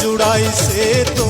जुड़ाई से तू